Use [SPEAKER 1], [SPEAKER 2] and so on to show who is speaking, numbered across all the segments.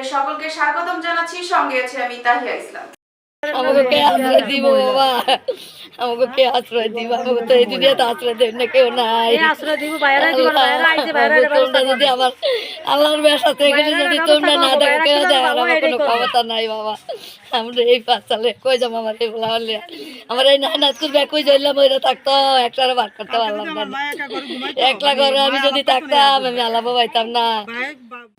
[SPEAKER 1] আপনাদের সকলকে স্বাগতম জানাচ্ছি। সঙ্গে আছে আমি তাহিয়া ইসলাম।
[SPEAKER 2] আমাকে কে আশ্রয় দিব বাবা। আমাকে কে আশ্রয় দিব আমাকে তো এই দুনিয়াতে আশ্রয় দেব না কেউ নাই।
[SPEAKER 3] আশ্রয় দিব বাইরে দিব বাইরে আইছে বাইরে
[SPEAKER 2] আল্লাহ, তোমরা যদি আমার আল্লাহর ব্যবসা থেকে যদি তোমরা না দেখো কেউ দেখো আমার কোনো ক্ষমতা নাই বাবা। আমরা এই পাঁচ কই যাব আমার এই বলা হলে? আমার এই নাই নাচ করবে কই যাইলাম ওইটা থাকতো একসাথে বার করতে পারলাম না। একলা ঘরে আমি যদি থাকতাম আমি আলাপও পাইতাম না।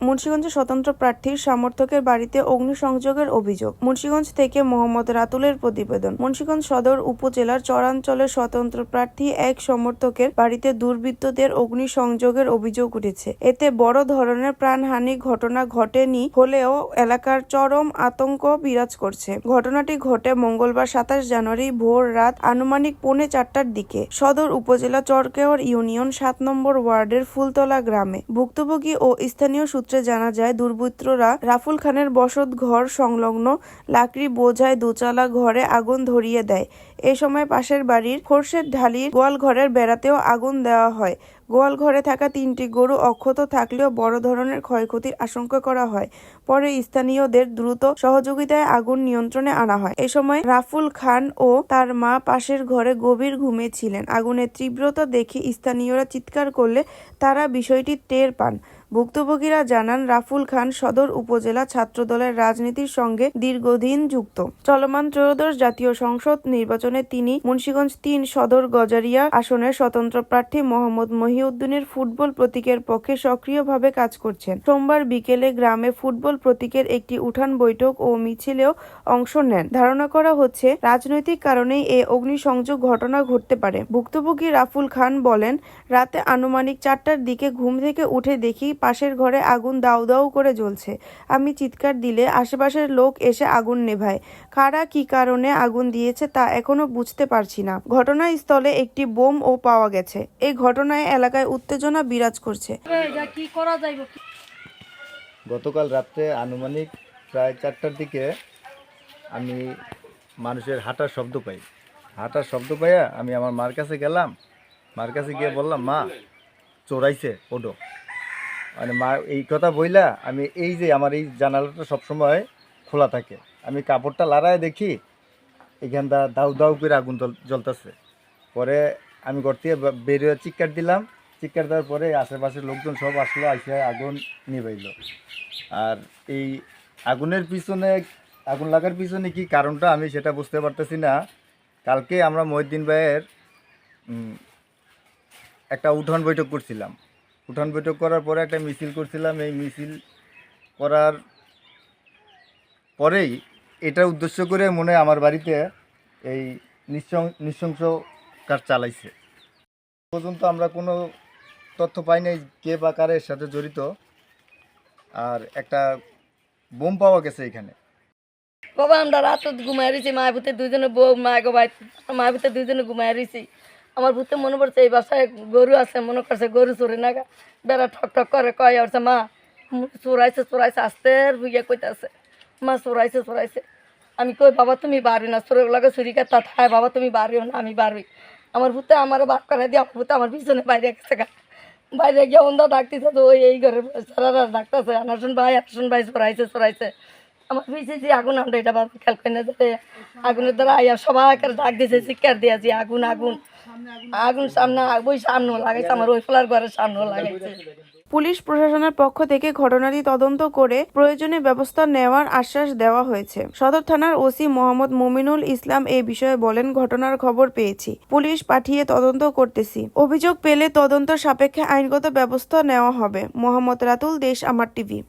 [SPEAKER 4] মুন্সিগঞ্জে স্বতন্ত্র প্রার্থীর সমর্থকের বাড়িতে অগ্নিসংযোগের অভিযোগ। মুন্সিগঞ্জ থেকে মোহাম্মদ রাতুলের প্রতিবেদন। মুন্সিগঞ্জ সদর উপজেলার চরাঞ্চলের স্বতন্ত্র প্রার্থী এক সমর্থকের বাড়িতে দুর্বৃত্তদের অগ্নিসংযোগের অভিযোগ উঠেছে। এতে বড় ধরনের প্রাণহানি ঘটনা ঘটেনি হলেও এলাকার চরম আতঙ্ক বিরাজ করছে। ঘটনাটি ঘটে মঙ্গলবার সাতাশ জানুয়ারি ভোর রাত আনুমানিক পৌনে চারটার দিকে সদর উপজেলা চরকেওর ইউনিয়ন সাত নম্বর ওয়ার্ডের ফুলতলা গ্রামে। ভুক্তভোগী ও স্থানীয় সূত্রে জানা যায়, দুর্বৃত্তরা রাফুল খানের বসত ঘর সংলগ্ন লাকড়ি বোঝায় দোচালা ঘরে আগুন ধরিয়ে দেয়। এ সময় পাশের বাড়ির খোরশেদ ঢালির গোয়াল ঘরের বেড়াতেও আগুন দেওয়া হয়। গোয়াল ঘরে থাকা তিনটি গরু অক্ষত থাকলেও বড় ধরনের ক্ষয়ক্ষতির আশঙ্কা করা হয়। পরে স্থানীয়দের দ্রুত সহযোগিতায় আগুন নিয়ন্ত্রণে আনা হয়। এ সময় রাফুল খান ও তার মা পাশের ঘরে গভীর ঘুমে ছিলেন। আগুনের তীব্রতা দেখে স্থানীয়রা চিৎকার করলে তারা বিষয়টি টের পান। ভুক্তভোগীরা জানান, রাফুল খান সদর উপজেলা ছাত্রদলের রাজনীতির সঙ্গে দীর্ঘদিন যুক্ত। চলমান ত্রয়োদশ জাতীয় সংসদ নির্বাচনে তিনি মুন্সীগঞ্জ তিন, সদর গজারিয়া আসনের স্বতন্ত্র প্রার্থী মোহাম্মদ মহিউদ্দিনের ফুটবল প্রতীকের পক্ষে সক্রিয়ভাবে কাজ করছেন। সোমবার বিকেলে গ্রামে ফুটবল প্রতীকের একটি উঠান বৈঠক ও মিছিলেও অংশ নেন। ধারণা করা হচ্ছে, রাজনৈতিক কারণেই এ অগ্নিসংযোগ ঘটনা ঘটতে পারে। ভুক্তভোগী রাফুল খান বলেন, রাতে আনুমানিক চারটার দিকে ঘুম থেকে উঠে দেখি পাশের ঘরে আগুন দাউ দাউ করে জ্বলছে। আমি চিৎকার দিলে আশেপাশের লোক এসে আগুন নেভায়। কারা কি কারণে আগুন দিয়েছে তা এখনও বুঝতে পারছি না। ঘটনাস্থলে একটি বোম ও পাওয়া গেছে। এই ঘটনায় এলাকায় উত্তেজনা বিরাজ করছে।
[SPEAKER 5] গতকাল রাত্রে আনুমানিক প্রায় চারটার দিকে আমি মানুষের হাঁটার শব্দ পাই। হাঁটার শব্দ পাইয়া আমি আমার মার কাছে গেলাম। মার কাছে গিয়ে বললাম মা চোরাইছে ওডো মানে মা, এই কথা বইলা আমি এই যে আমার এই জানালাটা সবসময় খোলা থাকে। আমি কাপড়টা লাড়ায় দেখি এখানটা দাউ দাউ করে আগুন জ্বল- জ্বলতেছে। পরে আমি ঘর থেকে বেরিয়ে চিৎকার দিলাম। চিৎকার দেওয়ার পরে আশেপাশের লোকজন সব আসলো আসে আগুন নিবাইল আর এই আগুনের পিছনে, আগুন লাগার পিছনে কি কারণটা আমি সেটা বুঝতে পারতেছি না। কালকে আমরা মহিদ্দিন ভাইয়ের একটা উঠান বৈঠক করছিলাম। উঠান বৈঠক করার পরে একটা মিছিল করছিলাম। এই মিছিল করার পরেই এটা উদ্দেশ্য করে মনে আমার বাড়িতে এই নৃশংস কাজ চালাইছে। পর্যন্ত আমরা কোনো তথ্য পাই নাই কে বা কারের সাথে জড়িত। আর একটা বোম পাওয়া গেছে এখানে।
[SPEAKER 2] বাবা, আমরা রাত ঘুমাই রয়েছি মায়ের ভূতে দুইজনে বউ মায় গো ভাই মায়ের ভূতে দুইজনে ঘুমাই রয়েছি আমার ভূতে মনে পড়ছে, এই বাসায় গরু আছে, মনে করছে গরু চোরে না বেড়া ঠক ঠক করে, কয় আসছে মা চোরাইছে চোরাইছে, আস্তে বুঝিয়া কইতাছে। মা চোরাইছে চোরাইছে। আমি কই, বাবা, তুমি বাড়ি না, চোরের লাগে চুরি তা থায়, বাবা, তুমি বাড়িও না, আমি বাড়ি। আমার ভূতে আমার বাপ করে দিয়ে, আমার ভূতে আমার পিছনে বাইরে গেছে গা। বাইরে গিয়ে অন্ধ ডাকতেছে তো ওই, এই ঘরে সারা ডাকতেছে, আনাসুন ভাই আনাসুন ভাই চোরাইছে চোরাইছে। আমার পিছিয়ে যে আগুন, আমরা এটা বাবা খেয়াল করে না যে আগুনের দ্বারা আইয়া সবাই ডাক দিয়েছে চিৎকার দিয়েছি, আগুন আগুন। আগুন সামনে, ওই সামনেও লাগাইছে, আমার ওই ফ্লার ঘরের সামনেও লাগাইছে।
[SPEAKER 4] পুলিশ প্রশাসনের পক্ষ থেকে ঘটনাটি তদন্ত করে প্রয়োজনীয় ব্যবস্থা নেওয়ার আশ্বাস দেওয়া হয়েছে। সদর থানার ওসি মোহাম্মদ মুমিনুল ইসলাম এই বিষয়ে বলেন, ঘটনার খবর পেয়েছি। পুলিশ পাঠিয়ে তদন্ত করতেছি। অভিযোগ পেলে তদন্ত সাপেক্ষে আইনগত ব্যবস্থা নেওয়া হবে। মোহাম্মদ রাতুল দেশ আমার টিভি।